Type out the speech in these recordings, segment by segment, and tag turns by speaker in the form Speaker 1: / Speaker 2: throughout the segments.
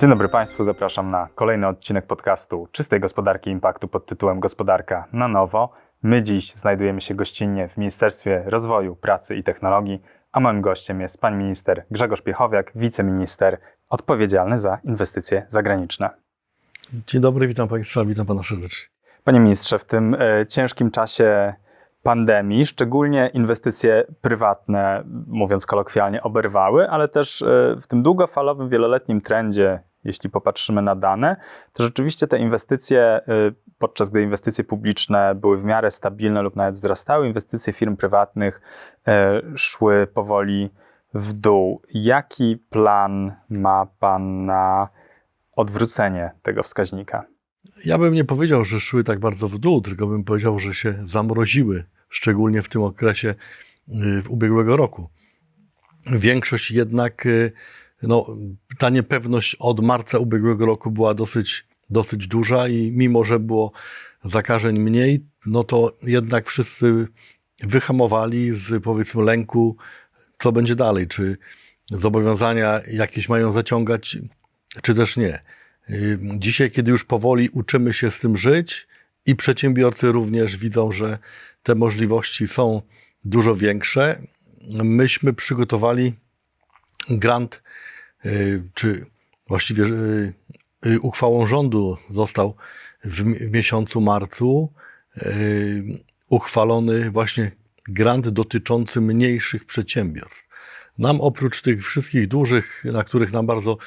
Speaker 1: Dzień dobry Państwu, zapraszam na kolejny odcinek podcastu Czystej Gospodarki Impaktu pod tytułem Gospodarka na nowo. My dziś znajdujemy się gościnnie w Ministerstwie Rozwoju, Pracy i Technologii, a moim gościem jest pan minister Grzegorz Piechowiak, wiceminister odpowiedzialny za inwestycje zagraniczne.
Speaker 2: Dzień dobry, witam Państwa, witam Pana serdecznie.
Speaker 1: Panie ministrze, w tym e, ciężkim czasie pandemii, szczególnie inwestycje prywatne, mówiąc kolokwialnie, oberwały, ale też e, w tym długofalowym, wieloletnim trendzie, jeśli popatrzymy na dane, to rzeczywiście te inwestycje, e, podczas gdy inwestycje publiczne były w miarę stabilne lub nawet wzrastały, inwestycje firm prywatnych e, szły powoli w dół. Jaki plan ma Pan na odwrócenie tego wskaźnika?
Speaker 2: Ja bym nie powiedział, że szły tak bardzo w dół, tylko bym powiedział, że się zamroziły, szczególnie w tym okresie y, w ubiegłego roku. Większość jednak, y, no, ta niepewność od marca ubiegłego roku była dosyć, dosyć duża i mimo, że było zakażeń mniej, no to jednak wszyscy wyhamowali z powiedzmy lęku, co będzie dalej, czy zobowiązania jakieś mają zaciągać, czy też nie. Y, Dzisiaj, kiedy już powoli uczymy się z tym żyć i przedsiębiorcy również widzą, że te możliwości są dużo większe, myśmy przygotowali grant, y, czy właściwie y, y, uchwałą rządu został w mi- w miesiącu marcu uchwalony właśnie grant dotyczący mniejszych przedsiębiorstw. Nam oprócz tych wszystkich dużych, na których nam bardzo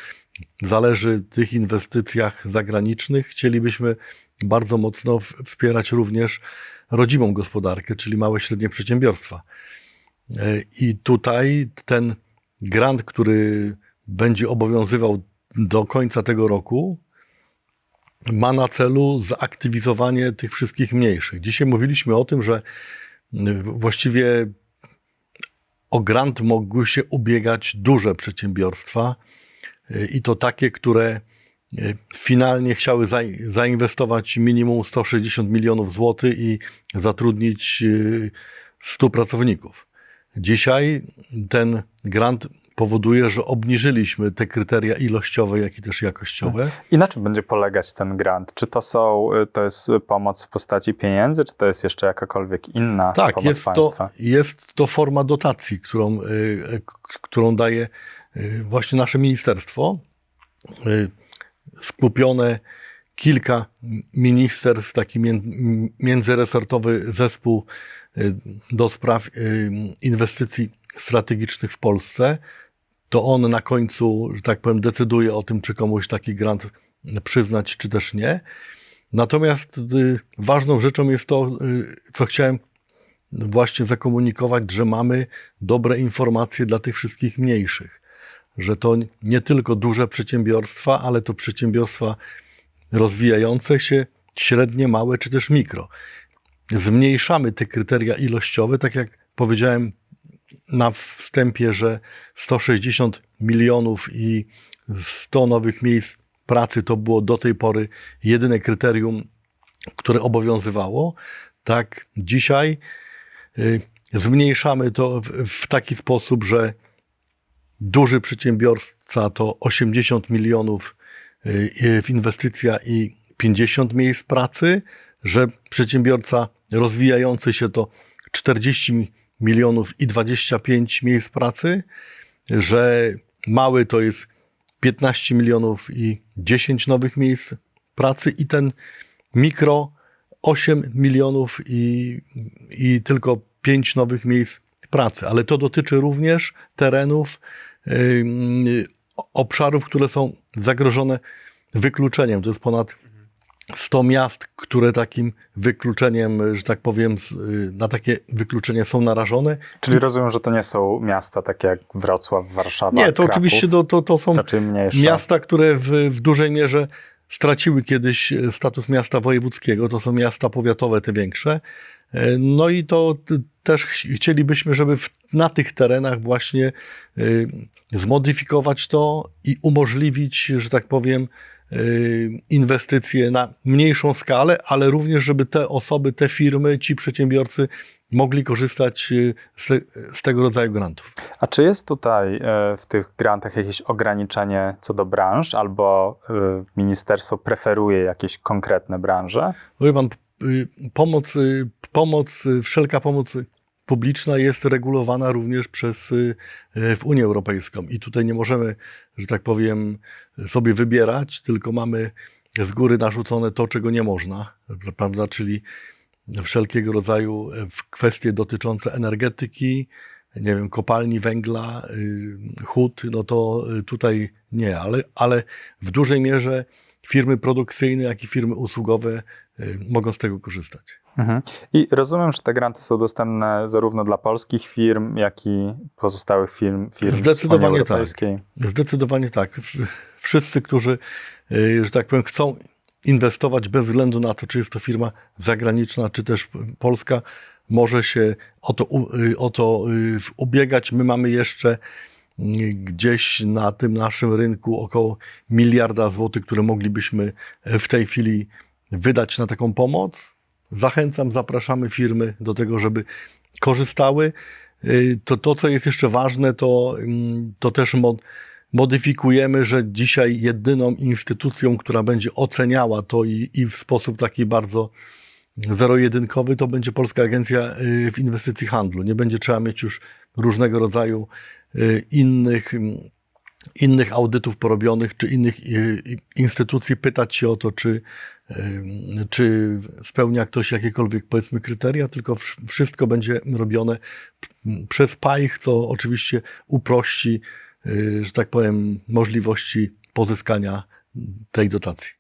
Speaker 2: zależy tych inwestycjach zagranicznych, chcielibyśmy bardzo mocno wspierać również rodzimą gospodarkę, czyli małe i średnie przedsiębiorstwa. I tutaj ten grant, który będzie obowiązywał do końca tego roku, ma na celu zaktywizowanie tych wszystkich mniejszych. Dzisiaj mówiliśmy o tym, że y, właściwie o grant mogły się ubiegać duże przedsiębiorstwa y, i to takie, które y, finalnie chciały zai- zainwestować minimum 160 milionów złotych i zatrudnić y, 100 pracowników. Dzisiaj ten grant powoduje, że obniżyliśmy te kryteria ilościowe, jak i też jakościowe.
Speaker 1: I na czym będzie polegać ten grant? Czy to są, to jest pomoc w postaci pieniędzy, czy to jest jeszcze jakakolwiek inna
Speaker 2: Tak,
Speaker 1: pomoc
Speaker 2: jest to,
Speaker 1: państwa?
Speaker 2: jest to forma dotacji, którą, y, y, którą daje y, właśnie nasze ministerstwo. Y, Skupione kilka ministerstw, taki mię- międzyresortowy zespół y, do spraw y, inwestycji strategicznych w Polsce. To on na końcu, że tak powiem, decyduje o tym, czy komuś taki grant przyznać, czy też nie. Natomiast y, ważną rzeczą jest to, y, co chciałem właśnie zakomunikować, że mamy dobre informacje dla tych wszystkich mniejszych. Że to nie tylko duże przedsiębiorstwa, ale to przedsiębiorstwa rozwijające się, średnie, małe czy też mikro. Zmniejszamy te kryteria ilościowe, tak jak powiedziałem na wstępie, że 160 milionów i 100 nowych miejsc pracy to było do tej pory jedyne kryterium, które obowiązywało. Tak, dzisiaj y, zmniejszamy to w, taki sposób, że duży przedsiębiorca to 80 milionów y, w inwestycja i 50 miejsc pracy, że przedsiębiorca rozwijający się to 40 milionów i 25 miejsc pracy, że mały to jest 15 milionów i 10 nowych miejsc pracy i ten mikro 8 milionów i, i tylko 5 nowych miejsc pracy. Ale to dotyczy również terenów, ym, obszarów, które są zagrożone wykluczeniem. To jest ponad 100 miast, które takim wykluczeniem, że tak powiem, y, na takie wykluczenie są narażone.
Speaker 1: Czyli rozumiem, że to nie są miasta takie jak Wrocław, Warszawa,
Speaker 2: Nie, to
Speaker 1: Kraków,
Speaker 2: oczywiście to, to, to są miasta, które w, w dużej mierze straciły kiedyś e, status miasta wojewódzkiego. To są miasta powiatowe, te większe. E, No i to też ch- chcielibyśmy, żeby w, na tych terenach właśnie y, zmodyfikować to i umożliwić, że tak powiem, inwestycje na mniejszą skalę, ale również, żeby te osoby, te firmy, ci przedsiębiorcy mogli korzystać y, z, te, z tego rodzaju grantów.
Speaker 1: A czy jest tutaj e, w tych grantach jakieś ograniczenie co do branż, albo e, ministerstwo preferuje jakieś konkretne branże?
Speaker 2: Wie pan, y, pomoc, y, pomoc, y, wszelka pomoc publiczna jest regulowana również przez y, y, w Unię Europejską. I tutaj nie możemy, że tak powiem, sobie wybierać, tylko mamy z góry narzucone to, czego nie można, prawda, czyli wszelkiego rodzaju e, kwestie dotyczące energetyki, nie wiem, kopalni węgla, y, hut, no to tutaj nie, ale, ale w dużej mierze firmy produkcyjne, jak i firmy usługowe mogą z tego korzystać.
Speaker 1: Mhm. I rozumiem, że te granty są dostępne zarówno dla polskich firm, jak i pozostałych firm, firm
Speaker 2: Zdecydowanie tak. Zdecydowanie tak. Wszyscy, którzy, y, że tak powiem, chcą inwestować bez względu na to, czy jest to firma zagraniczna, czy też polska, może się o to, y, o to w- ubiegać. My mamy jeszcze gdzieś na tym naszym rynku około miliarda złotych, które moglibyśmy e, w tej chwili wydać na taką pomoc. Zachęcam, zapraszamy firmy do tego, żeby korzystały. Y, To, to co jest jeszcze ważne, to, mm, to też mo- modyfikujemy, że dzisiaj jedyną instytucją, która będzie oceniała to i, i w sposób taki bardzo zero-jedynkowy, to będzie Polska Agencja y, w Inwestycji Handlu. Nie będzie trzeba mieć już różnego rodzaju y, innych, mm, innych audytów porobionych, czy innych instytucji, pytać się o to, czy, czy spełnia ktoś jakiekolwiek, powiedzmy, kryteria, tylko wsz- wszystko będzie robione przez PAIH, co oczywiście uprości, y, że tak powiem, możliwości pozyskania tej dotacji.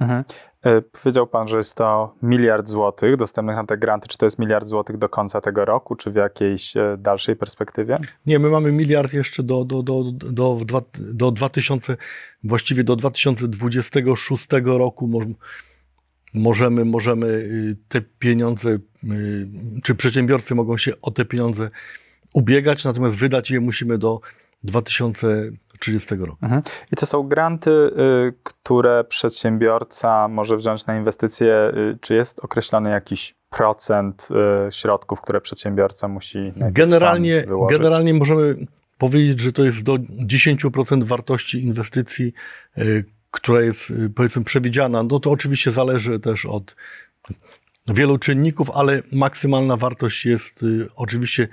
Speaker 1: Mhm. E, Powiedział pan, że jest to miliard złotych dostępnych na te granty. Czy to jest miliard złotych do końca tego roku, czy w jakiejś e, dalszej perspektywie?
Speaker 2: Nie, my mamy miliard jeszcze do, do, do, do, dwa, do 2000, właściwie do 2026 roku mo, możemy, możemy y, te pieniądze, y, czy przedsiębiorcy mogą się o te pieniądze ubiegać, natomiast wydać je musimy do 2030 roku.
Speaker 1: Mhm. I to są granty, y, które przedsiębiorca może wziąć na inwestycje. Czy jest określony jakiś procent środków, które przedsiębiorca musi
Speaker 2: Generalnie, generalnie możemy powiedzieć, że to jest do 10% wartości inwestycji, która jest y, powiedzmy przewidziana. No to oczywiście zależy też od wielu czynników, ale maksymalna wartość jest y, oczywiście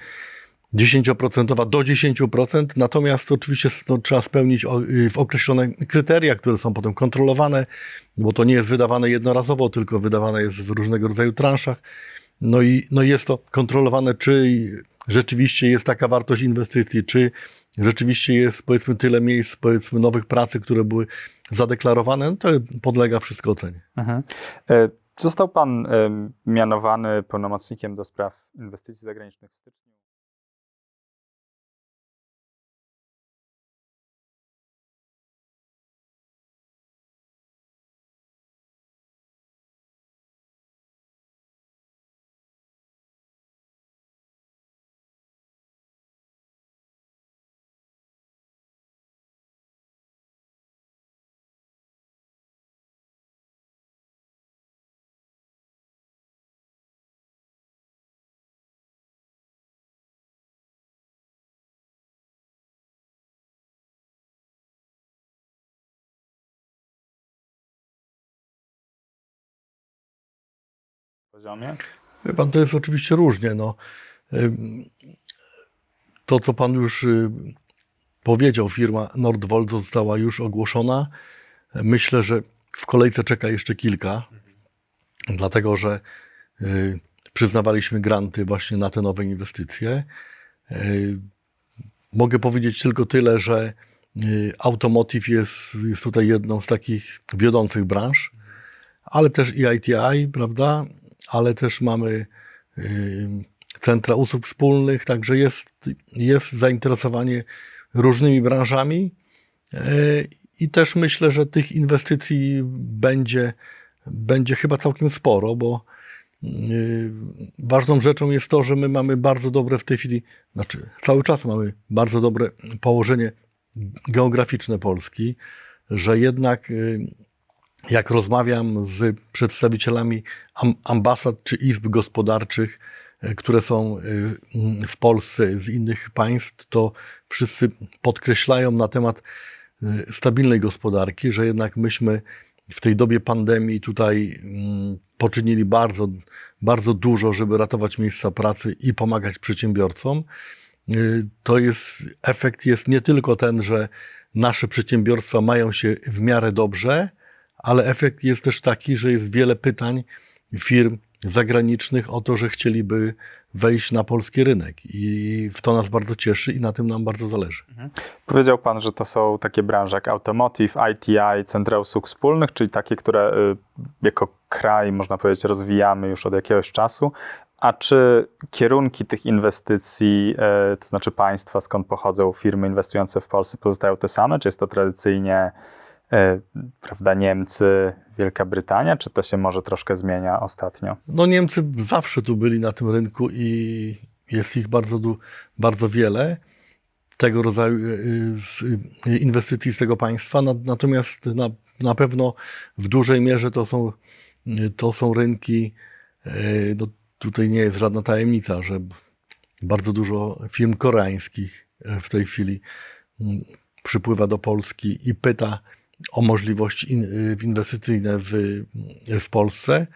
Speaker 2: 10% do 10%, natomiast oczywiście no, trzeba spełnić y, w określone kryteria, które są potem kontrolowane, bo to nie jest wydawane jednorazowo, tylko wydawane jest w różnego rodzaju transzach. No i no jest to kontrolowane, czy rzeczywiście jest taka wartość inwestycji, czy rzeczywiście jest powiedzmy tyle miejsc, powiedzmy nowych pracy, które były zadeklarowane, no to podlega wszystko ocenie.
Speaker 1: Mhm. E, Został pan mianowany pełnomocnikiem do spraw inwestycji zagranicznych w styczniu. Poziomie.
Speaker 2: Wie pan, to jest oczywiście różnie. No. To, co pan już y, powiedział, firma Nordvolt została już ogłoszona. Myślę, że w kolejce czeka jeszcze kilka, dlatego że y, przyznawaliśmy granty właśnie na te nowe inwestycje. Y, Mogę powiedzieć tylko tyle, że automotive jest, jest tutaj jedną z takich wiodących branż, ale też i ITI, prawda? Ale też mamy centra usług wspólnych, także jest, jest zainteresowanie różnymi branżami y, i też myślę, że tych inwestycji będzie, będzie chyba całkiem sporo, bo y, ważną rzeczą jest to, że my mamy bardzo dobre w tej chwili, znaczy cały czas mamy bardzo dobre położenie geograficzne Polski, że jednak y, jak rozmawiam z przedstawicielami am- ambasad czy izb gospodarczych, e, które są e, w Polsce z innych państw, to wszyscy podkreślają na temat e, stabilnej gospodarki, że jednak myśmy w tej dobie pandemii tutaj mm, poczynili bardzo, bardzo dużo, żeby ratować miejsca pracy i pomagać przedsiębiorcom. To jest, efekt jest nie tylko ten, że nasze przedsiębiorstwa mają się w miarę dobrze, ale efekt jest też taki, że jest wiele pytań firm zagranicznych o to, że chcieliby wejść na polski rynek. I to nas bardzo cieszy i na tym nam bardzo zależy.
Speaker 1: Powiedział Pan, że to są takie branże jak automotive, ITI, centra usług wspólnych, czyli takie, które y, jako kraj, można powiedzieć, rozwijamy już od jakiegoś czasu. A czy kierunki tych inwestycji, y, to znaczy państwa, skąd pochodzą firmy inwestujące w Polsce, pozostają te same? Czy jest to tradycyjnie prawda, Niemcy, Wielka Brytania, czy to się może troszkę zmienia ostatnio?
Speaker 2: No Niemcy zawsze tu byli na tym rynku i jest ich bardzo, bardzo wiele tego rodzaju z, y, inwestycji z tego państwa. Na- Natomiast na, na pewno w dużej mierze to są, to są rynki, no tutaj nie jest żadna tajemnica, że bardzo dużo firm koreańskich w tej chwili przypływa do Polski i pyta o możliwości y, inwestycyjne w, w Polsce.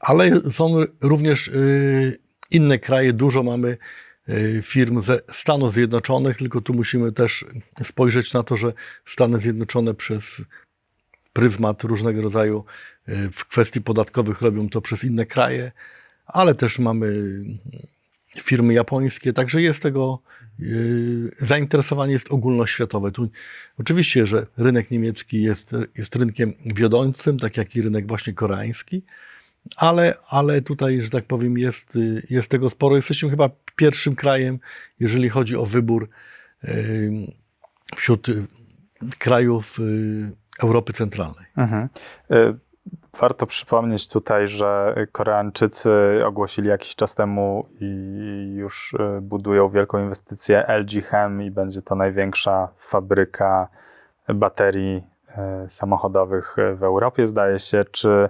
Speaker 2: Ale są również y, inne kraje, dużo mamy y, firm ze Stanów Zjednoczonych, tylko tu musimy też spojrzeć na to, że Stany Zjednoczone przez pryzmat różnego rodzaju w kwestii podatkowych robią to przez inne kraje, ale też mamy firmy japońskie, także jest tego zainteresowanie jest ogólnoświatowe. Tu oczywiście, że rynek niemiecki jest, jest rynkiem wiodącym, tak jak i rynek właśnie koreański, ale, ale tutaj, że tak powiem, jest, jest tego sporo. Jesteśmy chyba pierwszym krajem, jeżeli chodzi o wybór y, wśród y, krajów Europy Centralnej.
Speaker 1: Mhm. Warto przypomnieć tutaj, że Koreańczycy ogłosili jakiś czas temu i już y, budują wielką inwestycję LG Chem i będzie to największa fabryka baterii y, samochodowych w Europie, zdaje się. Czy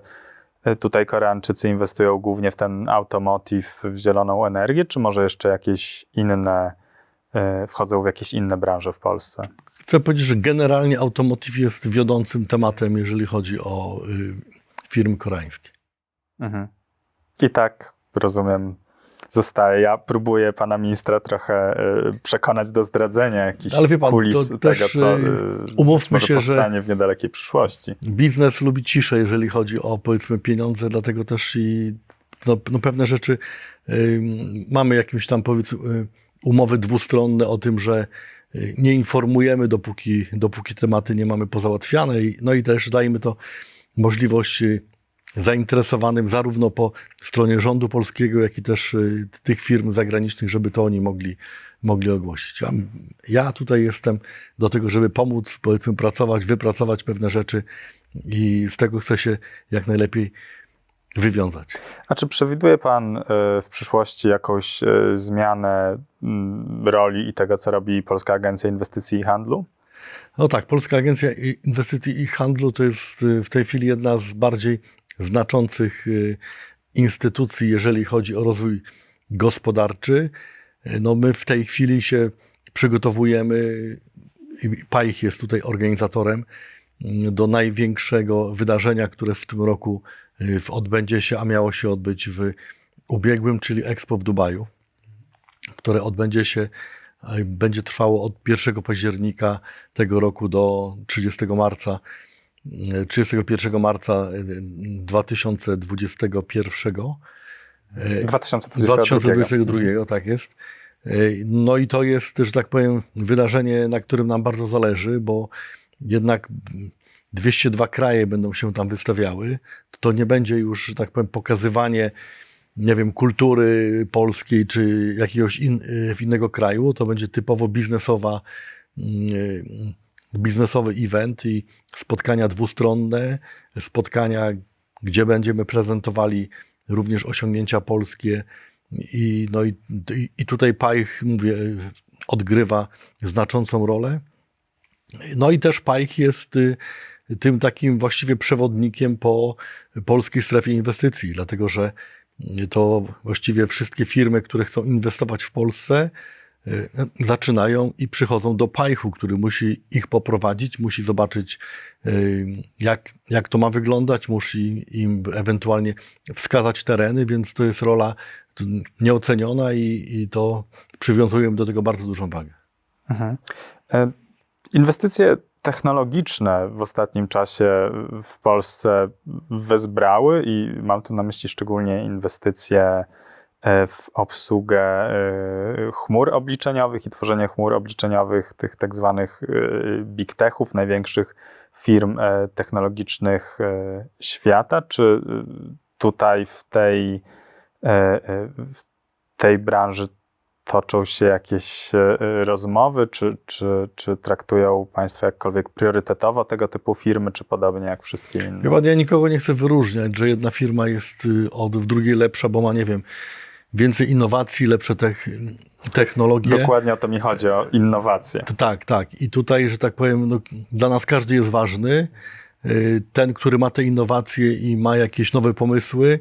Speaker 1: y, tutaj Koreańczycy inwestują głównie w ten automotive, w zieloną energię, czy może jeszcze jakieś inne, wchodzą w jakieś inne branże w Polsce?
Speaker 2: Chcę powiedzieć, że generalnie automotive jest wiodącym tematem, jeżeli chodzi o firmy koreańskie.
Speaker 1: Mhm. I tak, rozumiem, zostaje. Ja próbuję pana ministra trochę y, przekonać do zdradzenia jakichś
Speaker 2: Ale wie pan,
Speaker 1: kulis tego, co
Speaker 2: y,
Speaker 1: y,
Speaker 2: umówmy się, że-
Speaker 1: powstanie w niedalekiej przyszłości.
Speaker 2: Biznes lubi ciszę, jeżeli chodzi o powiedzmy pieniądze, dlatego też i no, no pewne rzeczy y, mamy jakieś tam powiedzmy y, umowy dwustronne o tym, że y, nie informujemy, dopóki, dopóki tematy nie mamy pozałatwiane. No i też dajmy to możliwość zainteresowanym zarówno po stronie rządu polskiego, jak i też y, tych firm zagranicznych, żeby to oni mogli, mogli ogłosić. A ja tutaj jestem do tego, żeby pomóc, powiedzmy, pracować, wypracować pewne rzeczy i z tego chcę się jak najlepiej wywiązać.
Speaker 1: A czy przewiduje pan y, w przyszłości jakąś y, zmianę roli i tego, co robi Polska Agencja Inwestycji i Handlu?
Speaker 2: No tak, Polska Agencja Inwestycji i Handlu to jest y, w tej chwili jedna z bardziej znaczących y, instytucji, jeżeli chodzi o rozwój gospodarczy. No my w tej chwili się przygotowujemy, PAIH jest tutaj organizatorem, y, do największego wydarzenia, które w tym roku y, odbędzie się, a miało się odbyć w ubiegłym, czyli Expo w Dubaju, które odbędzie się będzie trwało od 1 października tego roku do 30 marca, e, 31 marca e, 2021. E,
Speaker 1: 2022.
Speaker 2: 2022, tak jest. E, No i to jest, że tak powiem, wydarzenie, na którym nam bardzo zależy, bo jednak 202 kraje będą się tam wystawiały. To nie będzie już, że tak powiem, pokazywanie, nie wiem, kultury polskiej czy jakiegoś in, w innego kraju. To będzie typowo biznesowa, mm, biznesowy event i spotkania dwustronne, spotkania, gdzie będziemy prezentowali również osiągnięcia polskie. I, no i, i- tutaj PAIH, mówię, odgrywa znaczącą rolę. No i też PAIH jest y, tym takim właściwie przewodnikiem po polskiej strefie inwestycji, dlatego że to właściwie wszystkie firmy, które chcą inwestować w Polsce, y, zaczynają i przychodzą do Pajchu, który musi ich poprowadzić, musi zobaczyć, y, jak, jak to ma wyglądać, musi im ewentualnie wskazać tereny, więc to jest rola nieoceniona i, i to przywiązuję do tego bardzo dużą wagę.
Speaker 1: E, Inwestycje technologiczne w ostatnim czasie w Polsce wezbrały i mam tu na myśli szczególnie inwestycje e, w obsługę e, chmur obliczeniowych i tworzenie chmur obliczeniowych, tych tak zwanych e, big techów, największych firm technologicznych świata. Czy tutaj w tej, w tej branży toczą się jakieś e, rozmowy, czy, czy, czy traktują Państwo jakkolwiek priorytetowo tego typu firmy, czy podobnie jak wszystkie inne?
Speaker 2: Chyba ja nikogo nie chcę wyróżniać, że jedna firma jest y, od w drugiej lepsza, bo ma, nie wiem, więcej innowacji, lepsze tech, technologie.
Speaker 1: Dokładnie o to mi chodzi, o innowacje.
Speaker 2: Tak, tak. I tutaj, że tak powiem, no, dla nas każdy jest ważny. Y, Ten, który ma te innowacje i ma jakieś nowe pomysły,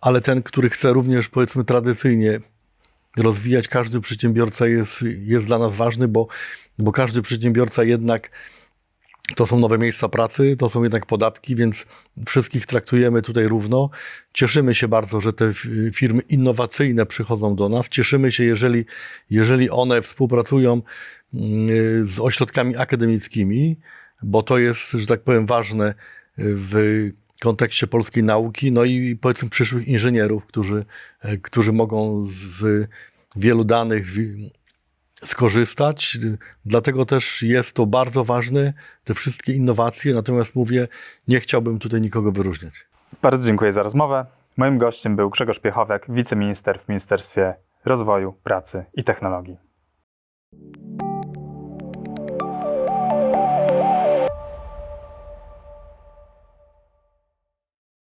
Speaker 2: ale ten, który chce również, powiedzmy, tradycyjnie rozwijać, każdy przedsiębiorca jest, jest dla nas ważny, bo, bo każdy przedsiębiorca jednak to są nowe miejsca pracy, to są jednak podatki, więc wszystkich traktujemy tutaj równo. Cieszymy się bardzo, że te firmy innowacyjne przychodzą do nas. Cieszymy się, jeżeli, jeżeli one współpracują z ośrodkami akademickimi, bo to jest, że tak powiem, ważne w kontekście polskiej nauki, no i powiedzmy przyszłych inżynierów, którzy, którzy mogą z wielu danych skorzystać. Dlatego też jest to bardzo ważne, te wszystkie innowacje. Natomiast mówię, nie chciałbym tutaj nikogo wyróżniać.
Speaker 1: Bardzo dziękuję za rozmowę. Moim gościem był Grzegorz Piechowiak, wiceminister w Ministerstwie Rozwoju, Pracy i Technologii.